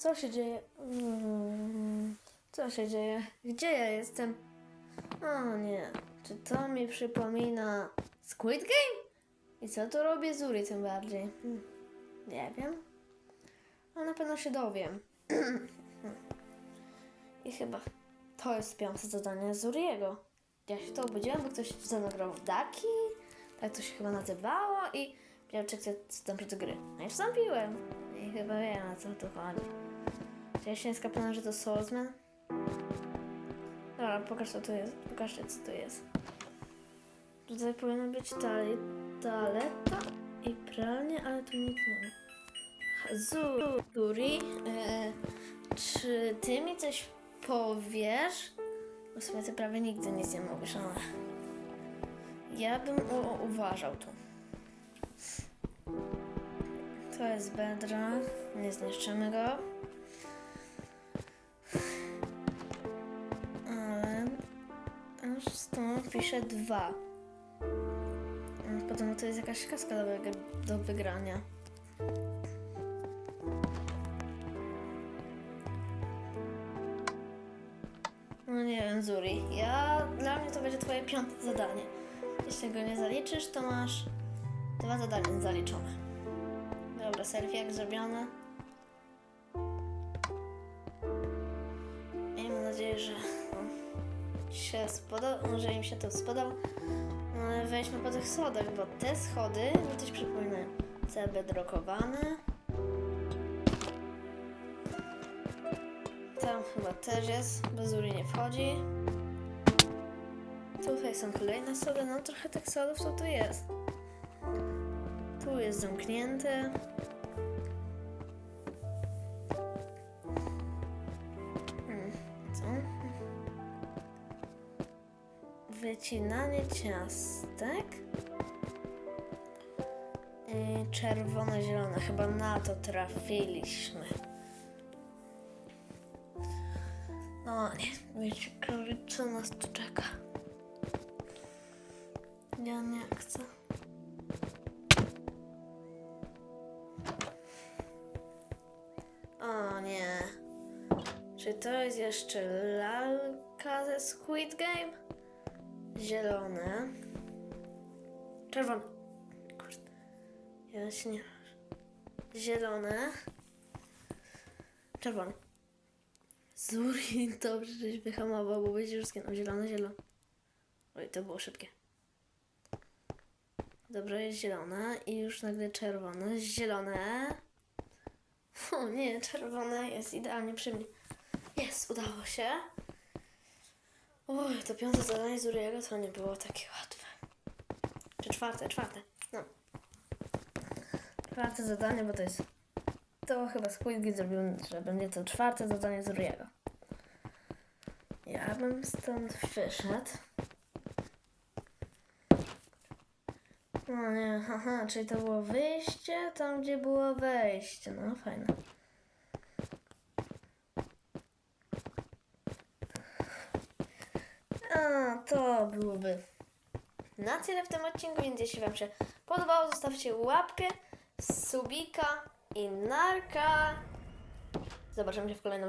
Co się dzieje? Mm, Co się dzieje? Gdzie ja jestem? O nie, czy to mi przypomina Squid Game? I co tu robię Zuri tym bardziej? Hmm, Nie wiem. Ale na pewno się dowiem. I chyba to jest piąte zadanie Zuriego. Ja się to obudziłam, bo ktoś ze mną grał w Daki, tak to się chyba nazywało i miał chcę wstąpić do gry. No i wstąpiłem. I chyba wiem, o co tu chodzi. Czy ja się nie skapnąłem, że to Soulsman? Dobra, pokaż co tu jest. Pokażcie co tu jest. Tutaj powinno być dalej toaleta i pralnia, ale tu nic nie ma. Zuri, e, czy ty mi coś powiesz? Bo w sumie ty prawie nigdy nic nie mówisz, ale... Ja bym uważał tu. To jest bedra, nie zniszczymy go. Ale aż stąd pisze dwa. Potem to jest jakaś kaska do, do wygrania. No nie wiem, Zuri. Ja, dla mnie to będzie twoje piąte zadanie. Jeśli go nie zaliczysz, to masz dwa zadania zaliczone. Dobra, selfie jak zrobione. Miejmy nadzieję, że no, się spodoba, że im się to spodoba. No wejdźmy po tych schodach, bo te schody mi coś przypominają. Te bedrokowane. Tam chyba też jest, bez Uri nie wchodzi. Tutaj są kolejne schody, no trochę tych schodów co tu jest. Tu jest zamknięte. Hmm, co? Wycinanie ciastek. I czerwone, zielone. Chyba na to trafiliśmy. No nie, wiecie, co nas tu czeka. Ja nie chcę. Czy to jest jeszcze lalka ze Squid Game? Zielone. Czerwone. Kurde. Ja się nie... Zielone. Czerwone. Zuri, dobrze, żeś wyhamował, bo będzie już skinął zielone, zielone. Oj, to było szybkie. Dobra, jest zielone i już nagle czerwone. Zielone. O nie, czerwone jest idealnie przy mnie. Jest, udało się. Oj, to piąte zadanie Zuriego to nie było takie łatwe. Czy czwarte, czwarte. No. Czwarte zadanie, bo to jest... To chyba Squid Game zrobił, że będzie to czwarte zadanie Zuriego. Ja bym stąd wyszedł. No nie, haha, czyli to było wyjście tam, gdzie było wejście. No fajne. To byłoby na tyle w tym odcinku, więc jeśli Wam się podobało, zostawcie łapkę, subika i narka. Zobaczymy się w kolejnym